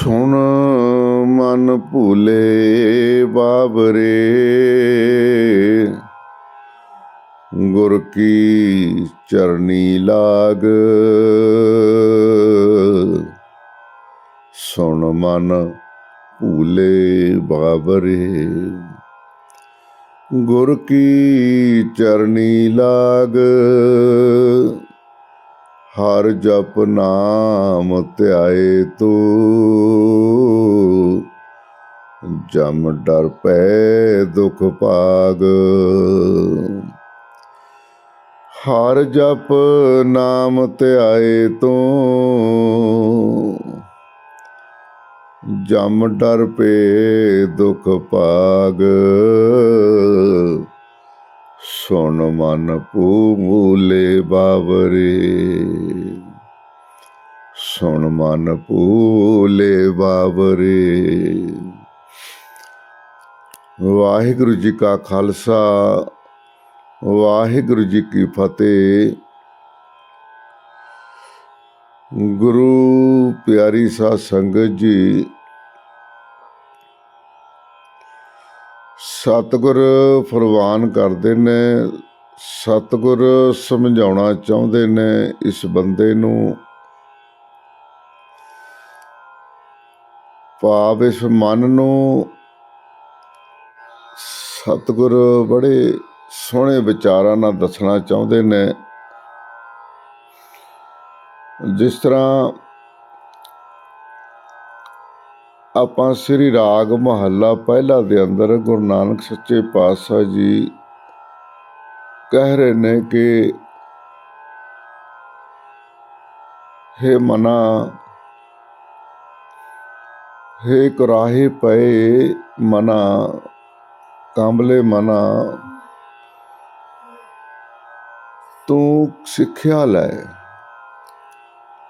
ਸੁਣ, ਮਨ ਭੁਲੇ ਬਾਬਰੇ। ਗੁਰ ਕੀ ਚਰਨੀ ਲਾਗ। ਸੁਣ, ਮਨ ਭੂਲੇ ਬਾਬਰੇ। ਗੁਰ ਕੀ ਚਰਨੀ ਲਾਗ। ਹਰ ਜਪ ਨਾਮ ਧਿਆਏ ਤੂੰ। ਜਮ ਡਰ ਪੈ ਦੁਖ ਭਾਗ। ਹਰ ਜਪ ਨਾਮ ਧਿਆਏ ਤੂੰ। ਜਮ ਡਰ ਪੇ ਦੁਖ ਪਾਗ ਸੁਣ ਮਨ ਪੂਲੇ ਬਾਬਰੇ ਸੁਣ ਮਨ ਭੂਲੇ ਬਾਬਰੇ ਵਾਹਿਗੁਰੂ ਜੀ ਕਾ ਖਾਲਸਾ, ਵਾਹਿਗੁਰੂ ਜੀ ਕੀ ਫਤਿਹ। ਗੁਰੂ ਪਿਆਰੀ ਸਾਧ ਸੰਗਤ ਜੀ, ਸਤਿਗੁਰ ਫਰਮਾਨ ਕਰਦੇ ਨੇ, ਸਤਿਗੁਰ ਸਮਝਾਉਣਾ ਚਾਹੁੰਦੇ ਨੇ ਇਸ ਬੰਦੇ ਨੂੰ। ਭਾਵ ਇਸ ਮਨ ਨੂੰ ਸਤਿਗੁਰ ਬੜੇ ਸੋਹਣੇ ਵਿਚਾਰਾਂ ਨਾਲ ਦੱਸਣਾ ਚਾਹੁੰਦੇ ਨੇ। ਜਿਸ ਤਰ੍ਹਾਂ ਆਪਾਂ ਸ੍ਰੀ ਰਾਗ ਮਹੱਲਾ ਪਹਿਲਾ ਦੇ ਅੰਦਰ ਗੁਰੂ ਨਾਨਕ ਸੱਚੇ ਪਾਤਸ਼ਾਹ ਜੀ ਕਹਿ ਰਹੇ ਨੇ ਕਿ हे ਮਨਾ ਹੇ ਕੁਰਾਹੇ ਪਏ ਮਨਾ, ਕਾਂਬਲੇ ਮਨਾ। ਤੂੰ ਸਿੱਖਿਆ ਲੈ,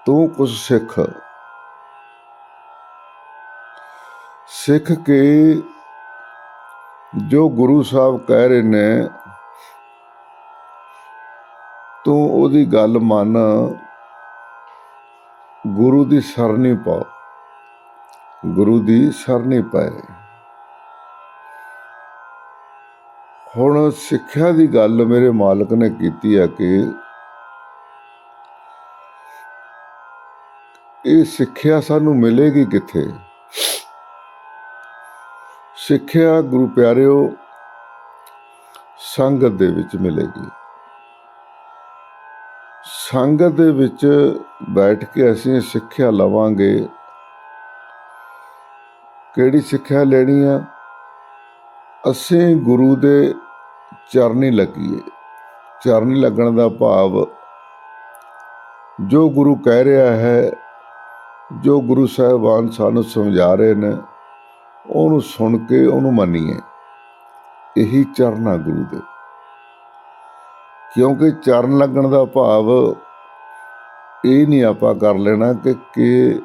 ਤੂੰ ਕੁਝ ਸਿੱਖ। ਸਿੱਖ ਕੇ ਜੋ ਗੁਰੂ ਸਾਹਿਬ ਕਹਿ ਰਹੇ ਨੇ, ਤੂੰ ਉਹਦੀ ਗੱਲ ਮੰਨ, ਗੁਰੂ ਦੀ ਸਰਨੀ ਪਾਓ। ਗੁਰੂ ਦੀ ਸਰਨੀ ਪਾਏ। ਹੁਣ ਸਿੱਖਿਆ ਦੀ ਗੱਲ ਮੇਰੇ ਮਾਲਕ ਨੇ ਕੀਤੀ ਹੈ ਕਿ ਇਹ ਸਿੱਖਿਆ ਸਾਨੂੰ ਮਿਲੇਗੀ ਕਿੱਥੇ? ਸਿੱਖਿਆ ਗੁਰੂ ਪਿਆਰਿਓ, ਸੰਗਤ ਦੇ ਵਿੱਚ ਮਿਲੇਗੀ। ਸੰਗਤ ਦੇ ਵਿੱਚ ਬੈਠ ਕੇ ਅਸੀਂ ਸਿੱਖਿਆ ਲਵਾਂਗੇ। ਕਿਹੜੀ ਸਿੱਖਿਆ ਲੈਣੀ ਆ? ਅਸੀਂ ਗੁਰੂ ਦੇ ਚਰਨੀ ਲੱਗੀਏ। ਚਰਨੀ ਲੱਗਣ ਦਾ ਭਾਵ ਜੋ ਗੁਰੂ ਕਹਿ ਰਿਹਾ ਹੈ, ਜੋ ਗੁਰੂ ਸਾਹਿਬਾਨ ਸਾਨੂੰ ਸਮਝਾ ਰਹੇ ਨੇ, ਉਹਨੂੰ ਸੁਣ ਕੇ ਉਹਨੂੰ ਮੰਨੀਏ। ਇਹੀ ਚਰਨਾ ਗੁਰੂ ਦੇ। ਕਿਉਂਕਿ ਚਰਨ ਲੱਗਣ ਦਾ ਭਾਵ ਇਹ ਨਹੀਂ ਆਪਾਂ ਕਰ ਲੈਣਾ ਕਿ ਕਿ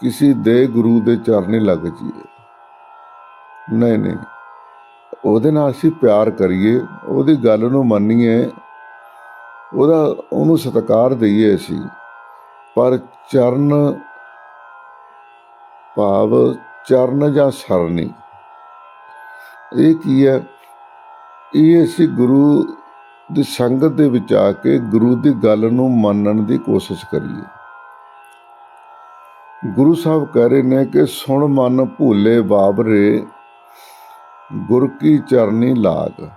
ਕਿਸੇ ਦੇ ਗੁਰੂ ਦੇ ਚਰਨੀ ਲੱਗ ਜੀਏ ਨਹੀਂ ਨਹੀਂ। ਉਹਦੇ ਨਾਲ ਅਸੀਂ ਪਿਆਰ ਕਰੀਏ, ਉਹਦੀ ਗੱਲ ਨੂੰ ਮੰਨੀਏ, ਉਹਦਾ, ਉਹਨੂੰ ਸਤਿਕਾਰ ਦਈਏ ਅਸੀਂ। ਪਰ ਚਰਨ ਭਾਵ ਚਰਨ ਜਾਂ ਸਰਨੀ, ਇਹ ਕੀ ਹੈ? ਇਹ ਅਸੀਂ ਗੁਰੂ ਦੀ ਸੰਗਤ ਦੇ ਵਿੱਚ ਆ ਕੇ ਗੁਰੂ ਦੀ ਗੱਲ ਨੂੰ ਮੰਨਣ ਦੀ ਕੋਸ਼ਿਸ਼ ਕਰੀਏ। ਗੁਰੂ ਸਾਹਿਬ ਕਹਿ ਰਹੇ ਨੇ ਕਿ ਸੁਣ ਮਨ ਭੂਲੇ ਬਾਬਰੇ, ਗੁਰ ਕੀ ਚਰਨੀ ਲਾਗ।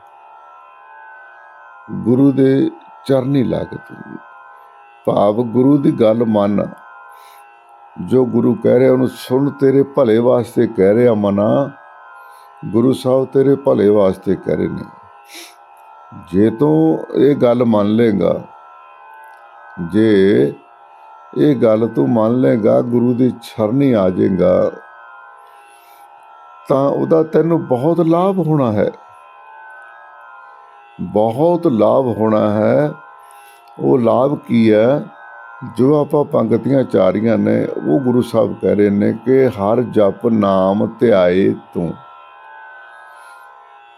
ਗੁਰੂ ਦੇ ਚਰਨੀ ਲਾਗ ਤੂੰ। ਭਾਵ ਗੁਰੂ ਦੀ ਗੱਲ ਮੰਨ। ਜੋ ਗੁਰੂ ਕਹਿ ਰਿਹਾ ਉਹਨੂੰ ਸੁਣ ਤੇਰੇ ਭਲੇ ਵਾਸਤੇ ਕਹਿ ਰਿਹਾ ਮਨਾ, ਗੁਰੂ ਸਾਹਿਬ ਤੇਰੇ ਭਲੇ ਵਾਸਤੇ ਕਹਿ ਰਹੇ ਨੇ। ਜੇ ਤੂੰ ਇਹ ਗੱਲ ਮੰਨ ਲੇਗਾ ਜੇ ਇਹ ਗੱਲ ਤੂੰ ਮੰਨ ਲੇਗਾ ਗੁਰੂ ਦੀ ਛਰਨੀ ਆ ਜਾਏਗਾ, ਤਾਂ ਉਹਦਾ ਤੈਨੂੰ ਬਹੁਤ ਲਾਭ ਹੋਣਾ ਹੈ। ਬਹੁਤ ਲਾਭ ਹੋਣਾ ਹੈ। ਉਹ ਲਾਭ ਕੀ ਹੈ? ਜੋ ਆਪਾਂ ਪੰਗਤੀਆਂ ਚਾਰੀਆਂ ਨੇ, ਉਹ ਗੁਰੂ ਸਾਹਿਬ ਕਹਿ ਰਹੇ ਨੇ ਕਿ ਹਰ ਜਪ ਨਾਮ ਧਿਆਏ ਤੂੰ।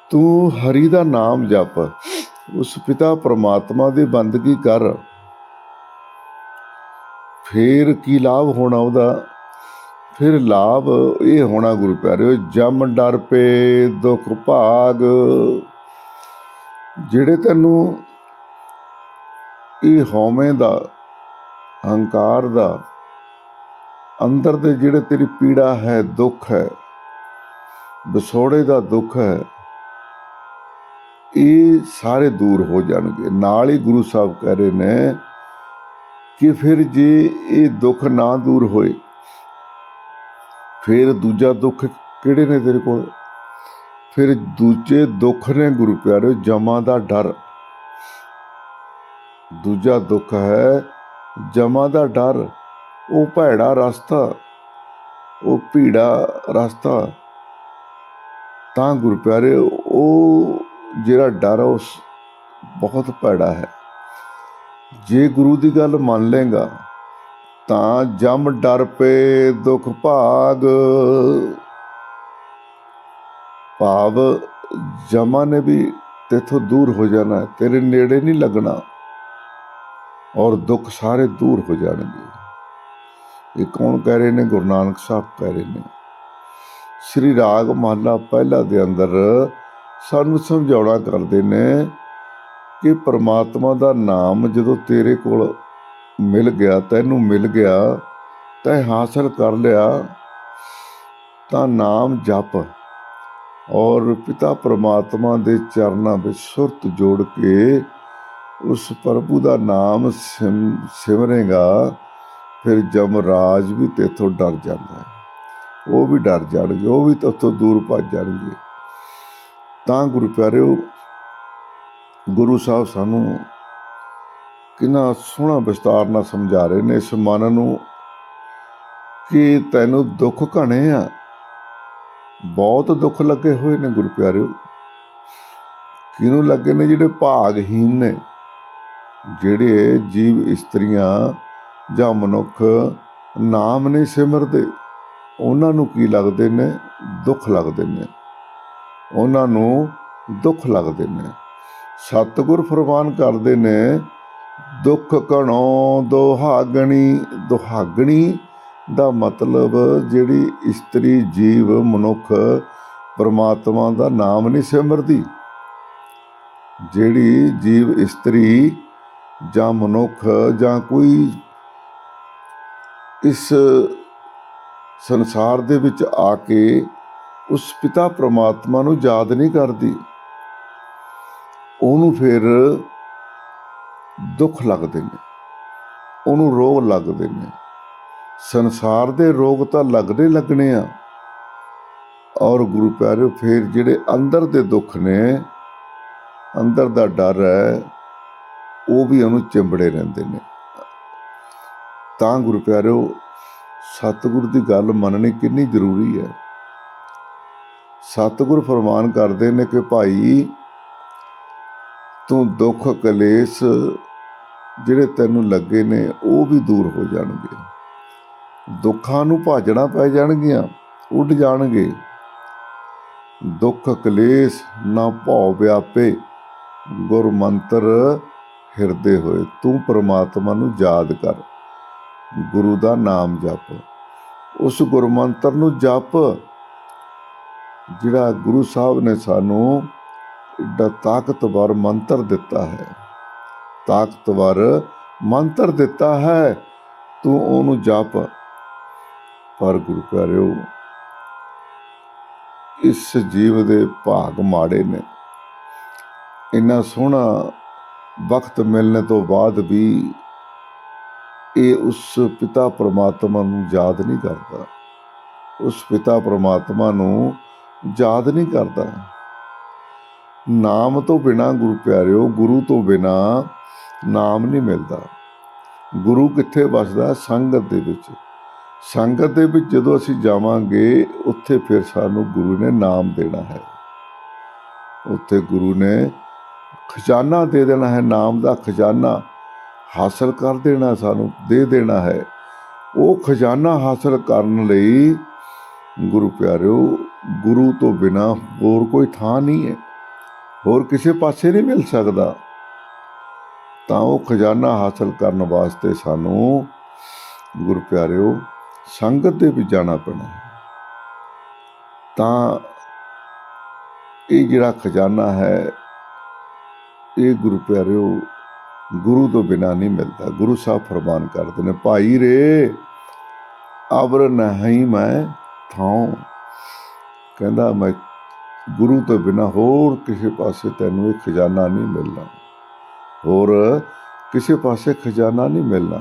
ਤੂੰ ਹਰੀ ਦਾ ਨਾਮ ਜਪ, ਉਸ ਪਿਤਾ ਪਰਮਾਤਮਾ ਦੀ ਬੰਦਗੀ ਕਰ। ਫੇਰ ਕੀ ਲਾਭ ਹੋਣਾ ਉਹਦਾ? ਫਿਰ ਲਾਭ ਇਹ ਹੋਣਾ ਗੁਰੂ ਪਿਆਰਿਓ, ਜਮ ਡਰ ਪੇ ਦੁਖ ਭਾਗ। ਜਿਹੜੇ ਤੈਨੂੰ ਇਹ ਹਉਮੈ ਦਾ, ਹੰਕਾਰ ਦਾ, ਅੰਦਰ ਦੇ ਜਿਹੜੇ ਤੇਰੀ ਪੀੜਾ ਹੈ, ਦੁੱਖ ਹੈ, ਵਿਛੋੜੇ ਦਾ ਦੁੱਖ ਹੈ, ਇਹ ਸਾਰੇ ਦੂਰ ਹੋ ਜਾਣਗੇ। ਨਾਲ ਹੀ ਗੁਰੂ ਸਾਹਿਬ ਕਹਿ ਰਹੇ ਨੇ ਕਿ ਫਿਰ ਜੇ ਇਹ ਦੁੱਖ ਨਾ ਦੂਰ ਹੋਏ, ਫਿਰ ਦੂਜਾ ਦੁੱਖ ਕਿਹੜੇ ਨੇ ਤੇਰੇ ਕੋਲ? ਫਿਰ ਦੂਜੇ ਦੁੱਖ ਨੇ ਗੁਰੂ ਪਿਆਰਿਓ, ਜਮਾ ਦਾ ਡਰ। ਦੂਜਾ ਦੁੱਖ ਹੈ ਜਮਾ ਦਾ ਡਰ। ਉਹ ਭੈੜਾ ਰਸਤਾ, ਉਹ ਭੀੜਾ ਰਸਤਾ। ਤਾਂ ਗੁਰੂ ਪਿਆਰੇ ਉਹ ਜਿਹੜਾ ਡਰ ਆ ਉਸ ਬਹੁਤ ਭੈੜਾ ਹੈ। ਜੇ ਗੁਰੂ ਦੀ ਗੱਲ ਮੰਨ ਲੇਗਾ ਤਾਂ ਜਮ ਡਰ ਪੇ ਦੁਖ ਭਾਗ। ਭਾਵ ਜਮਾ ਨੇ ਵੀ ਤੇਥੋਂ ਦੂਰ ਹੋ ਜਾਣਾ, ਤੇਰੇ ਨੇੜੇ ਨਹੀਂ ਲੱਗਣਾ ਔਰ ਦੁੱਖ ਸਾਰੇ ਦੂਰ ਹੋ ਜਾਣਗੇ। ਇਹ ਕੌਣ ਕਹਿ ਰਹੇ ਨੇ? ਗੁਰੂ ਨਾਨਕ ਸਾਹਿਬ ਕਹਿ ਰਹੇ ਨੇ। ਸ੍ਰੀ ਰਾਗ ਮਹਲਾ ਪਹਿਲਾ ਦੇ ਅੰਦਰ ਸਾਨੂੰ ਸਮਝਾਉਣਾ ਕਰਦੇ ਨੇ ਕਿ ਪ੍ਰਮਾਤਮਾ ਦਾ ਨਾਮ ਜਦੋਂ ਤੇਰੇ ਕੋਲ ਮਿਲ ਗਿਆ, ਤੈਨੂੰ ਮਿਲ ਗਿਆ, ਤੈਂ ਹਾਸਲ ਕਰ ਲਿਆ, ਤਾਂ ਨਾਮ ਜਪ। ਔਰ ਪਿਤਾ ਪਰਮਾਤਮਾ ਦੇ ਚਰਨਾਂ ਵਿੱਚ ਸੁਰਤ ਜੋੜ ਕੇ ਉਸ ਪ੍ਰਭੂ ਦਾ ਨਾਮ ਸਿਮ, ਸਿਮਰੇਗਾ, ਫਿਰ ਜਮਰਾਜ ਵੀ ਤੇਥੋਂ ਡਰ ਜਾਂਦਾ ਹੈ। ਉਹ ਵੀ ਡਰ ਜਾਣਗੇ, ਉਹ ਵੀ ਤੇਥੋਂ ਦੂਰ ਭੱਜ ਜਾਣਗੇ। ਤਾਂ ਗੁਰੂ ਪਿਆਰਿਓ ਗੁਰੂ ਸਾਹਿਬ ਸਾਨੂੰ ਕਿੰਨਾ ਸੋਹਣਾ ਵਿਸਤਾਰ ਨਾਲ ਸਮਝਾ ਰਹੇ ਨੇ ਇਸ ਮਨ ਨੂੰ ਕਿ ਤੈਨੂੰ ਦੁੱਖ ਘਣੇ ਆ। ਬਹੁਤ ਦੁੱਖ ਲੱਗੇ ਹੋਏ ਨੇ ਗੁਰੂ ਪਿਆਰਿਓ। ਕਿਹਨੂੰ ਲੱਗੇ ਨੇ ਜਿਹੜੇ ਭਾਗਹੀਨ ਨੇ? ਜਿਹੜੇ ਜੀਵ ਇਸਤਰੀਆਂ ਜਾਂ ਮਨੁੱਖ ਨਾਮ ਨਹੀਂ ਸਿਮਰਦੇ, ਉਹਨਾਂ ਨੂੰ ਕੀ ਲੱਗਦੇ ਨੇ? ਦੁੱਖ ਲੱਗਦੇ ਨੇ। ਉਹਨਾਂ ਨੂੰ ਦੁੱਖ ਲੱਗਦੇ ਨੇ। ਸਤਿਗੁਰ ਫਰਮਾਨ ਕਰਦੇ ਨੇ, ਦੁੱਖ ਕਣੋ ਦੁਹਾਗਣੀ ਦੁਹਾਗਣੀ ਦਾ ਮਤਲਬ ਜਿਹੜੀ ਇਸਤਰੀ ਜੀਵ ਮਨੁੱਖ ਪਰਮਾਤਮਾ ਦਾ ਨਾਮ ਨਹੀਂ ਸਿਮਰਦੀ। ਜਿਹੜੀ ਜੀਵ ਇਸਤਰੀ ਜਾਂ ਮਨੁੱਖ ਜਾਂ ਕੋਈ ਇਸ ਸੰਸਾਰ ਦੇ ਵਿੱਚ ਆ ਕੇ ਉਸ ਪਿਤਾ ਪ੍ਰਮਾਤਮਾ ਨੂੰ ਯਾਦ ਨਹੀਂ ਕਰਦੀ। ਉਹਨੂੰ ਫਿਰ ਦੁੱਖ ਲੱਗਦੇ ਨੇ, ਉਹਨੂੰ ਰੋਗ ਲੱਗਦੇ ਨੇ। ਸੰਸਾਰ ਦੇ ਰੋਗ ਤਾਂ ਲੱਗਦੇ ਲੱਗਣੇ ਆ। ਔਰ ਗੁਰੂ ਪਿਆਰਿਓ, ਫਿਰ ਜਿਹੜੇ ਅੰਦਰ ਦੇ ਦੁੱਖ ਨੇ, ਅੰਦਰ ਦਾ ਡਰ ਹੈ, ਉਹ ਵੀ ਉਹਨੂੰ ਚਿੰਬੜੇ ਰਹਿੰਦੇ ਨੇ। ਤਾਂ ਗੁਰੂ ਪਿਆਰਿਓ, ਸਤਿਗੁਰ ਦੀ ਗੱਲ ਮੰਨਣੀ ਕਿੰਨੀ ਜ਼ਰੂਰੀ ਹੈ। ਸਤਿਗੁਰ ਫਰਮਾਨ ਕਰਦੇ ਨੇ ਕਿ ਭਾਈ ਤੂੰ ਦੁੱਖ ਕਲੇਸ਼ ਜਿਹੜੇ ਤੈਨੂੰ ਲੱਗੇ ਨੇ, ਉਹ ਵੀ ਦੂਰ ਹੋ ਜਾਣਗੇ। ਦੁੱਖਾਂ ਨੂੰ ਭਾਜਣਾ ਪੈ ਜਾਣਗੀਆਂ, ਉੱਡ ਜਾਣਗੇ। ਦੁੱਖ ਕਲੇਸ਼ ਨਾ ਭਉ ਵਿਆਪੇ ਗੁਰ ਮੰਤਰ ਹਿਰਦੇ ਹੋਏ। ਤੂੰ ਪ੍ਰਮਾਤਮਾ ਨੂੰ ਯਾਦ ਕਰ, ਗੁਰੂ ਦਾ ਨਾਮ ਜਪ। ਉਸ ਗੁਰਮੰਤਰ ਨੂੰ ਜਪ, ਜਿਹੜਾ ਗੁਰੂ ਸਾਹਿਬ ਨੇ ਸਾਨੂੰ ਏਡਾ ਤਾਕਤਵਰ ਮੰਤਰ ਦਿੱਤਾ ਹੈ। ਤਾਕਤਵਰ ਮੰਤਰ ਦਿੱਤਾ ਹੈ, ਤੂੰ ਉਹਨੂੰ ਜਪ। ਪਰ ਗੁਰੂ ਪਿਆਰਿਓ, ਇਸ ਜੀਵ ਦੇ ਭਾਗ ਮਾੜੇ ਨੇ। ਇੰਨਾ ਸੋਹਣਾ ਵਕਤ ਮਿਲਣ ਤੋਂ ਬਾਅਦ ਵੀ ਇਹ ਉਸ ਪਿਤਾ ਪ੍ਰਮਾਤਮਾ ਨੂੰ ਯਾਦ ਨਹੀਂ ਕਰਦਾ। ਉਸ ਪਿਤਾ ਪ੍ਰਮਾਤਮਾ ਨੂੰ ਯਾਦ ਨਹੀਂ ਕਰਦਾ। ਨਾਮ ਤੋਂ ਬਿਨਾ ਗੁਰੂ ਪਿਆਰਿਓ, ਗੁਰੂ ਤੋਂ ਬਿਨਾ ਨਾਮ ਨਹੀਂ ਮਿਲਦਾ। ਗੁਰੂ ਕਿੱਥੇ ਵਸਦਾ? ਸੰਗਤ ਦੇ ਵਿੱਚ। ਸੰਗਤ ਦੇ ਵਿੱਚ ਜਦੋਂ ਅਸੀਂ ਜਾਵਾਂਗੇ, ਉੱਥੇ ਫਿਰ ਸਾਨੂੰ ਗੁਰੂ ਨੇ ਨਾਮ ਦੇਣਾ ਹੈ। ਉੱਥੇ ਗੁਰੂ ਨੇ ਖਜ਼ਾਨਾ ਦੇ ਦੇਣਾ ਹੈ। ਨਾਮ ਦਾ ਖਜ਼ਾਨਾ ਹਾਸਲ ਕਰ ਦੇਣਾ, ਸਾਨੂੰ ਦੇ ਦੇਣਾ ਹੈ। ਉਹ ਖਜ਼ਾਨਾ ਹਾਸਲ ਕਰਨ ਲਈ ਗੁਰੂ ਪਿਆਰਿਓ, ਗੁਰੂ ਤੋਂ ਬਿਨਾ ਹੋਰ ਕੋਈ ਥਾਂ ਨਹੀਂ ਹੈ। ਹੋਰ ਕਿਸੇ ਪਾਸੇ ਨਹੀਂ ਮਿਲ ਸਕਦਾ। ਤਾਂ ਉਹ ਖਜ਼ਾਨਾ ਹਾਸਲ ਕਰਨ ਵਾਸਤੇ ਸਾਨੂੰ ਗੁਰੂ ਪਿਆਰਿਓ, ਸੰਗਤ ਦੇ ਵਿੱਚ ਜਾਣਾ ਪੈਣਾ ਤਾਂ ਇਹ ਜਿਹੜਾ ਖਜ਼ਾਨਾ ਹੈ, ਇਹ ਗੁਰੂ ਪਿਆਰਿਓ ਗੁਰੂ ਤੋਂ ਬਿਨਾ ਨਹੀਂ ਮਿਲਦਾ। ਗੁਰੂ ਸਾਹਿਬ ਫਰਮਾਨ ਕਰਦੇ ਨੇ, ਭਾਈ ਰੇ ਅਬਰ ਨਹੀਂ ਮੈਂ ਥਾਉ। ਕਹਿੰਦਾ, ਮੈਂ ਗੁਰੂ ਤੋਂ ਬਿਨਾ ਹੋਰ ਕਿਸੇ ਪਾਸੇ ਤੈਨੂੰ ਇਹ ਖਜ਼ਾਨਾ ਨਹੀਂ ਮਿਲਣਾ। ਹੋਰ ਕਿਸੇ ਪਾਸੇ ਖਜ਼ਾਨਾ ਨਹੀਂ ਮਿਲਣਾ।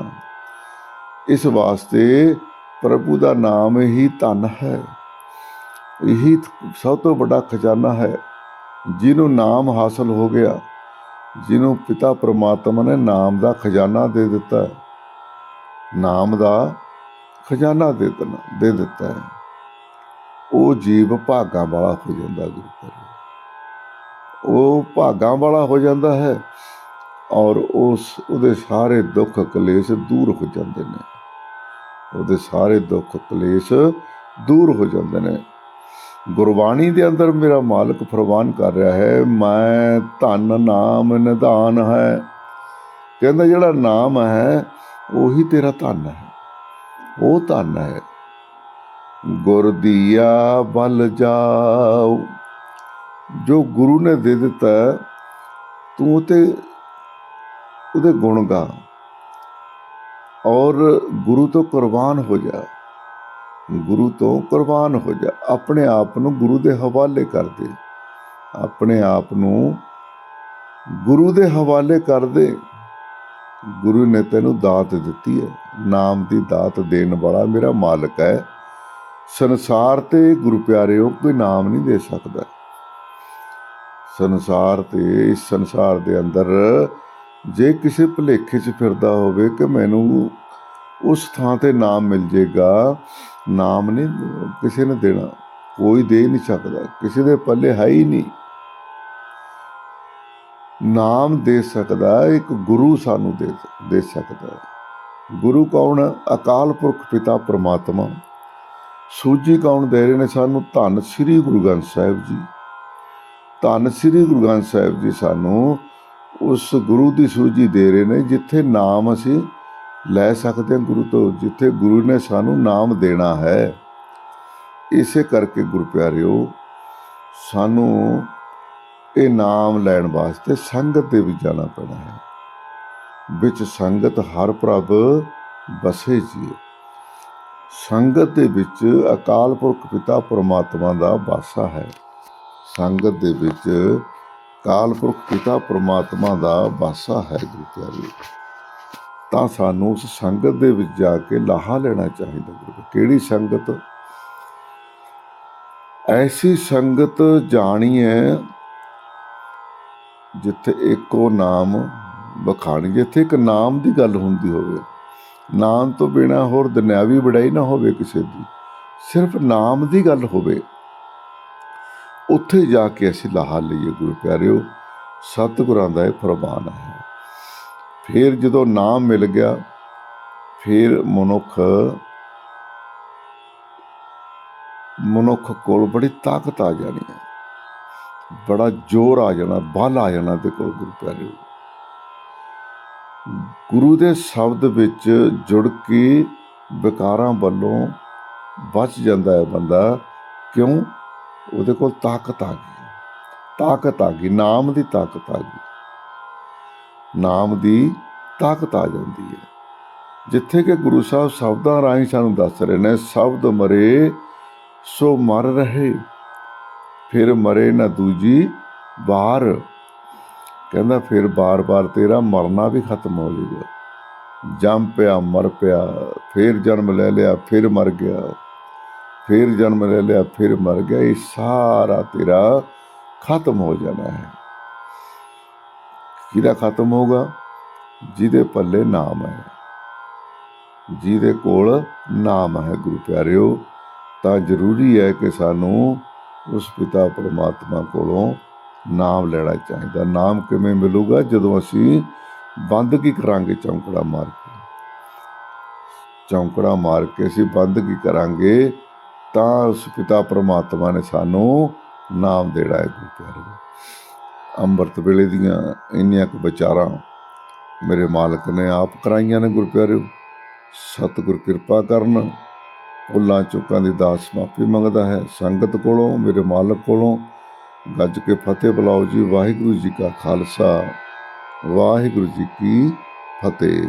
ਇਸ ਵਾਸਤੇ ਪ੍ਰਭੂ ਦਾ ਨਾਮ ਹੀ ਧਨ ਹੈ। ਇਹੀ ਸਭ ਤੋਂ ਵੱਡਾ ਖਜ਼ਾਨਾ ਹੈ, ਜਿਹਨੂੰ ਨਾਮ ਹਾਸਲ ਹੋ ਗਿਆ, ਜਿਹਨੂੰ ਪਿਤਾ ਪ੍ਰਮਾਤਮਾ ਨੇ ਨਾਮ ਦਾ ਖਜ਼ਾਨਾ ਦੇ ਦਿੱਤਾ। ਨਾਮ ਦਾ ਖਜ਼ਾਨਾ ਦੇ ਦੇਣਾ, ਦੇ ਦਿੱਤਾ ਹੈ। ਉਹ ਜੀਵ ਭਾਗਾਂ ਵਾਲਾ ਹੋ ਜਾਂਦਾ ਗੁਰੂ ਘਰ। ਉਹ ਭਾਗਾਂ ਵਾਲਾ ਹੋ ਜਾਂਦਾ ਹੈ ਔਰ ਉਸ, ਉਹਦੇ ਸਾਰੇ ਦੁੱਖ ਕਲੇਸ਼ ਦੂਰ ਹੋ ਜਾਂਦੇ ਨੇ। ਉਹਦੇ ਸਾਰੇ ਦੁੱਖ ਕਲੇਸ਼ ਦੂਰ ਹੋ ਜਾਂਦੇ ਨੇ। ਗੁਰਬਾਣੀ ਦੇ ਅੰਦਰ ਮੇਰਾ ਮਾਲਕ ਫਰਮਾਨ ਕਰ ਰਿਹਾ ਹੈ, ਮੈਂ ਧਨ ਨਾਮ ਨਿਧਾਨ ਹੈ। ਕਹਿੰਦਾ ਜਿਹੜਾ ਨਾਮ ਹੈ, ਉਹੀ ਤੇਰਾ ਧਨ ਹੈ। ਉਹ ਧਨ ਹੈ। ਗੁਰ ਦੀਆ ਬਲ ਜਾਓ। ਜੋ ਗੁਰੂ ਨੇ ਦੇ ਦਿੱਤਾ ਤੂੰ ਤੇ ਉਹਦੇ ਗੁਣ ਗਾ। ਔਰ ਗੁਰੂ ਤੋਂ ਕੁਰਬਾਨ ਹੋ ਜਾ। ਗੁਰੂ ਤੋਂ ਕੁਰਬਾਨ ਹੋ ਜਾ। ਆਪਣੇ ਆਪ ਨੂੰ ਗੁਰੂ ਦੇ ਹਵਾਲੇ ਕਰ ਦੇ। ਆਪਣੇ ਆਪ ਨੂੰ ਗੁਰੂ ਦੇ ਹਵਾਲੇ ਕਰ ਦੇ। ਗੁਰੂ ਨੇ ਤੈਨੂੰ ਦਾਤ ਦਿੱਤੀ ਹੈ। ਨਾਮ ਦੀ ਦਾਤ ਦੇਣ ਵਾਲਾ ਮੇਰਾ ਮਾਲਕ ਹੈ। ਸੰਸਾਰ ਤੇ ਗੁਰੂ ਪਿਆਰਿਓ ਕੋਈ ਨਾਮ ਨਹੀਂ ਦੇ ਸਕਦਾ। ਸੰਸਾਰ ਤੇ ਇਸ ਸੰਸਾਰ ਦੇ ਅੰਦਰ ਜੇ ਕਿਸੇ ਭੁਲੇਖੇ 'ਚ ਫਿਰਦਾ ਹੋਵੇ ਕਿ ਮੈਨੂੰ ਉਸ ਥਾਂ ਤੇ ਨਾਮ ਮਿਲ ਜੇਗਾ, ਨਾਮ ਨਹੀਂ ਕਿਸੇ ਨੇ ਦੇਣਾ, ਕੋਈ ਦੇ ਨਹੀਂ ਸਕਦਾ, ਕਿਸੇ ਦੇ ਪੱਲੇ ਹੈ ਹੀ ਨਹੀਂ। ਨਾਮ ਦੇ ਸਕਦਾ, ਇੱਕ ਗੁਰੂ ਸਾਨੂੰ ਦੇ ਦੇ ਸਕਦਾ। ਗੁਰੂ ਕੌਣ? ਅਕਾਲ ਪੁਰਖ ਪਿਤਾ ਪ੍ਰਮਾਤਮਾ। ਸੂਜੀ ਕੌਣ ਦੇ ਰਹੇ ਨੇ ਸਾਨੂੰ ਧੰਨ ਸ੍ਰੀ ਗੁਰੂ ਗ੍ਰੰਥ ਸਾਹਿਬ ਜੀ। ਧੰਨ ਸ੍ਰੀ ਗੁਰੂ ਗ੍ਰੰਥ ਸਾਹਿਬ ਜੀ ਸਾਨੂੰ ਉਸ ਗੁਰੂ ਦੀ ਸੂਜੀ ਦੇ ਰਹੇ ਨੇ ਜਿੱਥੇ ਨਾਮ ਅਸੀਂ ਲੈ ਸਕਦੇ ਹਾਂ ਗੁਰੂ ਤੋਂ, ਜਿੱਥੇ ਗੁਰੂ ਨੇ ਸਾਨੂੰ ਨਾਮ ਦੇਣਾ ਹੈ। ਇਸੇ ਕਰਕੇ ਗੁਰੂ ਪਿਆਰਿਓ ਸਾਨੂੰ ਇਹ ਨਾਮ ਲੈਣ ਵਾਸਤੇ ਸੰਗਤ ਦੇ ਵਿੱਚ ਜਾਣਾ ਪੈਣਾ ਹੈ। ਵਿੱਚ ਸੰਗਤ ਹਰ ਪ੍ਰਭ ਬਸੇ ਜੀ। ਸੰਗਤ ਦੇ ਵਿੱਚ ਅਕਾਲ ਪੁਰਖ ਪਿਤਾ ਪਰਮਾਤਮਾ ਦਾ ਵਾਸਾ ਹੈ। ਸੰਗਤ ਦੇ ਵਿੱਚ ਅਕਾਲ ਪੁਰਖ ਪਿਤਾ ਪਰਮਾਤਮਾ ਦਾ ਵਾਸਾ ਹੈ ਗੁਰੂ ਪਿਆਰਿਓ ਤਾਂ ਸਾਨੂੰ ਉਸ ਸੰਗਤ ਦੇ ਵਿੱਚ ਜਾ ਕੇ ਲਾਹਾ ਲੈਣਾ ਚਾਹੀਦਾ ਗੁਰੂ ਕਿਹੜੀ ਸੰਗਤ? ਐਸੀ ਸੰਗਤ ਜਾਣੀ ਹੈ ਜਿੱਥੇ ਇੱਕੋ ਨਾਮ ਬਖਾਣੀ ਜਿੱਥੇ ਇੱਕ ਨਾਮ ਦੀ ਗੱਲ ਹੁੰਦੀ ਹੋਵੇ। ਨਾਮ ਤੋਂ ਬਿਨਾ ਹੋਰ ਦੁਨਿਆਵੀ ਬੜਾਈ ਨਾ ਹੋਵੇ ਕਿਸੇ ਦੀ, ਸਿਰਫ ਨਾਮ ਦੀ ਗੱਲ ਹੋਵੇ। ਉੱਥੇ ਜਾ ਕੇ ਅਸੀਂ ਲਾਹਾ ਲਈਏ, ਗੁਰੂ ਪਿਆਰਿਓ, ਸਤਿਗੁਰਾਂ ਦਾ ਇਹ ਫਰਮਾਨ ਹੈ। ਫਿਰ ਜਦੋਂ ਨਾਮ ਮਿਲ ਗਿਆ, ਫਿਰ ਮਨੁੱਖ ਮਨੁੱਖ ਕੋਲ ਬੜੀ ਤਾਕਤ ਆ ਜਾਣੀ ਹੈ। ਬੜਾ ਜ਼ੋਰ ਆ ਜਾਣਾ, ਬਲ ਆ ਜਾਣਾ ਤੇ ਕੋਲ, ਗੁਰੂ ਪਿਆਰਿਓ। ਗੁਰੂ ਦੇ ਸ਼ਬਦ ਵਿੱਚ ਜੁੜ ਕੇ ਵਿਕਾਰਾਂ ਵੱਲੋਂ ਬਚ ਜਾਂਦਾ ਹੈ ਬੰਦਾ। ਕਿਉਂ? ਉਹਦੇ ਕੋਲ ਤਾਕਤ ਆ ਗਈ। ਤਾਕਤ ਆ ਗਈ। ਨਾਮ ਦੀ ਤਾਕਤ ਆ ਗਈ। ਨਾਮ ਦੀ ਤਾਕਤ ਆ ਜਾਂਦੀ ਹੈ। ਜਿੱਥੇ ਕਿ ਗੁਰੂ ਸਾਹਿਬ ਸ਼ਬਦਾਂ ਰਾਹੀਂ ਸਾਨੂੰ ਦੱਸ ਰਹੇ ਨੇ, ਸ਼ਬਦ ਮਰੇ ਸੋ ਮਰ ਰਹੇ। ਫਿਰ ਮਰੇ ਨਾ ਦੂਜੀ ਵਾਰ। ਕਹਿੰਦਾ ਫਿਰ ਬਾਰ-ਬਾਰ ਤੇਰਾ ਮਰਨਾ ਵੀ ਖਤਮ ਹੋ ਜਾਏਗਾ ਜੰਮ ਪਿਆ, ਮਰ ਪਿਆ, ਫਿਰ ਜਨਮ ਲੈ ਲਿਆ, ਫਿਰ ਮਰ ਗਿਆ। ਫਿਰ ਜਨਮ ਲੈ ਲਿਆ, ਫਿਰ ਮਰ ਗਿਆ। ਇਹ ਸਾਰਾ ਤੇਰਾ ਖਤਮ ਹੋ ਜਾਣਾ ਹੈ। ਕਿਹਦਾ ਖਤਮ ਹੋਗਾ ਜਿਹਦੇ ਪੱਲੇ ਨਾਮ ਹੈ। ਜਿਹਦੇ ਕੋਲ ਨਾਮ ਹੈ, ਗੁਰੂ ਪਿਆਰਿਓ, ਤਾਂ ਜ਼ਰੂਰੀ ਹੈ ਕਿ ਸਾਨੂੰ ਉਸ ਪਿਤਾ ਪਰਮਾਤਮਾ ਕੋਲੋਂ ਨਾਮ ਲੈਣਾ ਚਾਹੀਦਾ। ਨਾਮ ਕਿਵੇਂ ਮਿਲੂਗਾ? ਜਦੋਂ ਅਸੀਂ ਬੰਦਗੀ ਕਰਾਂਗੇ? ਚੌਂਕੜਾ ਮਾਰ ਕੇ। ਚੌਂਕੜਾ ਮਾਰ ਕੇ ਅਸੀਂ ਬੰਦਗੀ ਕਰਾਂਗੇ? ਤਾਂ ਉਸ ਪਿਤਾ ਪਰਮਾਤਮਾ ਨੇ ਸਾਨੂੰ ਨਾਮ ਦੇਣਾ ਹੈ ਗੁਰੂ ਪਿਆਰੇ ਅੰਮ੍ਰਿਤ ਵੇਲੇ ਦੀਆਂ ਇੰਨੀਆਂ ਕੁ ਵਿਚਾਰਾਂ ਮੇਰੇ ਮਾਲਕ ਨੇ ਆਪ ਕਰਾਈਆਂ ਨੇ ਗੁਰੂ ਪਿਆਰਿਓ ਸਤਿਗੁਰ ਕਿਰਪਾ ਕਰਨ ਭੁੱਲਾਂ ਚੁੱਕਾਂ ਦੀ ਦਾਸ ਮਾਫੀ ਮੰਗਦਾ ਹੈ। ਸੰਗਤ ਕੋਲੋਂ, ਮੇਰੇ ਮਾਲਕ ਕੋਲੋਂ ਗੱਜ ਕੇ ਫਤਿਹ ਬੁਲਾਓ ਜੀ ਵਾਹਿਗੁਰੂ ਜੀ ਕਾ ਖਾਲਸਾ ਵਾਹਿਗੁਰੂ ਜੀ ਕੀ ਫਤਿਹ।